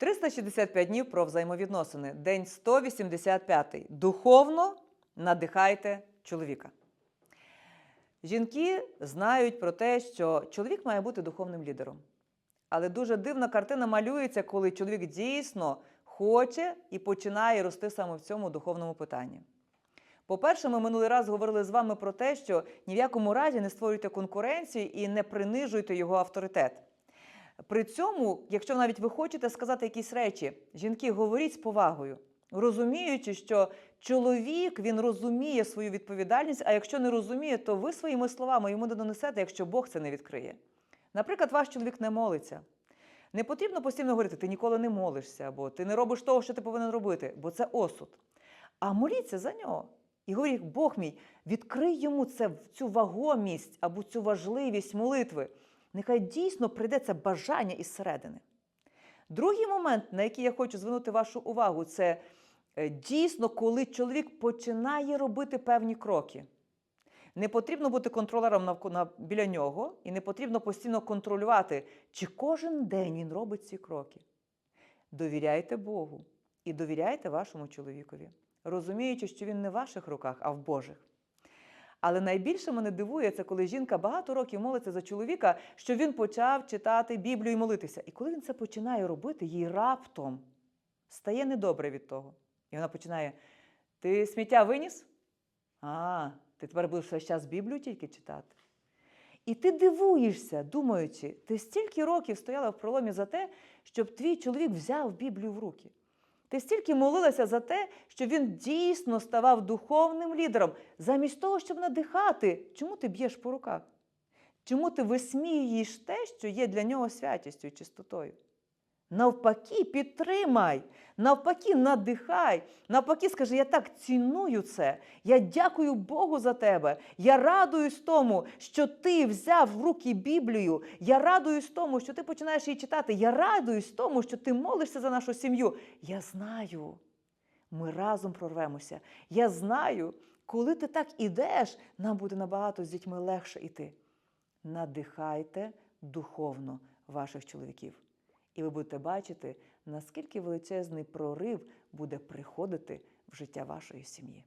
365 днів про взаємовідносини. День 185. Духовно надихайте чоловіка. Жінки знають про те, що чоловік має бути духовним лідером. Але дуже дивна картина малюється, коли чоловік дійсно хоче і починає рости саме в цьому духовному питанні. По-перше, ми минулий раз говорили з вами про те, що ні в якому разі не створюйте конкуренцію і не принижуйте його авторитет. При цьому, якщо навіть ви хочете сказати якісь речі, жінки, говоріть з повагою, розуміючи, що чоловік він розуміє свою відповідальність, а якщо не розуміє, то ви своїми словами йому не донесете, якщо Бог це не відкриє. Наприклад, ваш чоловік не молиться. Не потрібно постійно говорити, ти ніколи не молишся, або ти не робиш того, що ти повинен робити, бо це осуд. А моліться за нього. І говоріть, Бог мій, відкрий йому це, цю вагомість або цю важливість молитви. Нехай дійсно прийде це бажання із середини. Другий момент, на який я хочу звернути вашу увагу, це е, дійсно, коли чоловік починає робити певні кроки. Не потрібно бути контролером біля нього, і не потрібно постійно контролювати, чи кожен день він робить ці кроки. Довіряйте Богу і довіряйте вашому чоловікові, розуміючи, що він не в ваших руках, а в Божих. Але найбільше мене дивує, це коли жінка багато років молиться за чоловіка, що він почав читати Біблію і молитися. І коли він це починає робити, їй раптом стає недобре від того. І вона починає: Ти сміття виніс? А, ти тепер будеш весь час Біблію тільки читати. І ти дивуєшся, думаючи, ти стільки років стояла в проломі за те, щоб твій чоловік взяв Біблію в руки. Ти стільки молилася за те, що він дійсно ставав духовним лідером, замість того, щоб надихати. Чому ти б'єш по руках? Чому ти висміюєш те, що є для нього святістю і чистотою? Навпаки, підтримай, навпаки, надихай, навпаки, скажи, я так ціную це. Я дякую Богу за тебе. Я радуюсь тому, що ти взяв в руки Біблію. Я радуюсь тому, що ти починаєш її читати. Я радуюсь тому, що ти молишся за нашу сім'ю. Я знаю, ми разом прорвемося. Я знаю, коли ти так ідеш, нам буде набагато з дітьми легше йти. Надихайте духовно ваших чоловіків. І ви будете бачити, наскільки величезний прорив буде приходити в життя вашої сім'ї.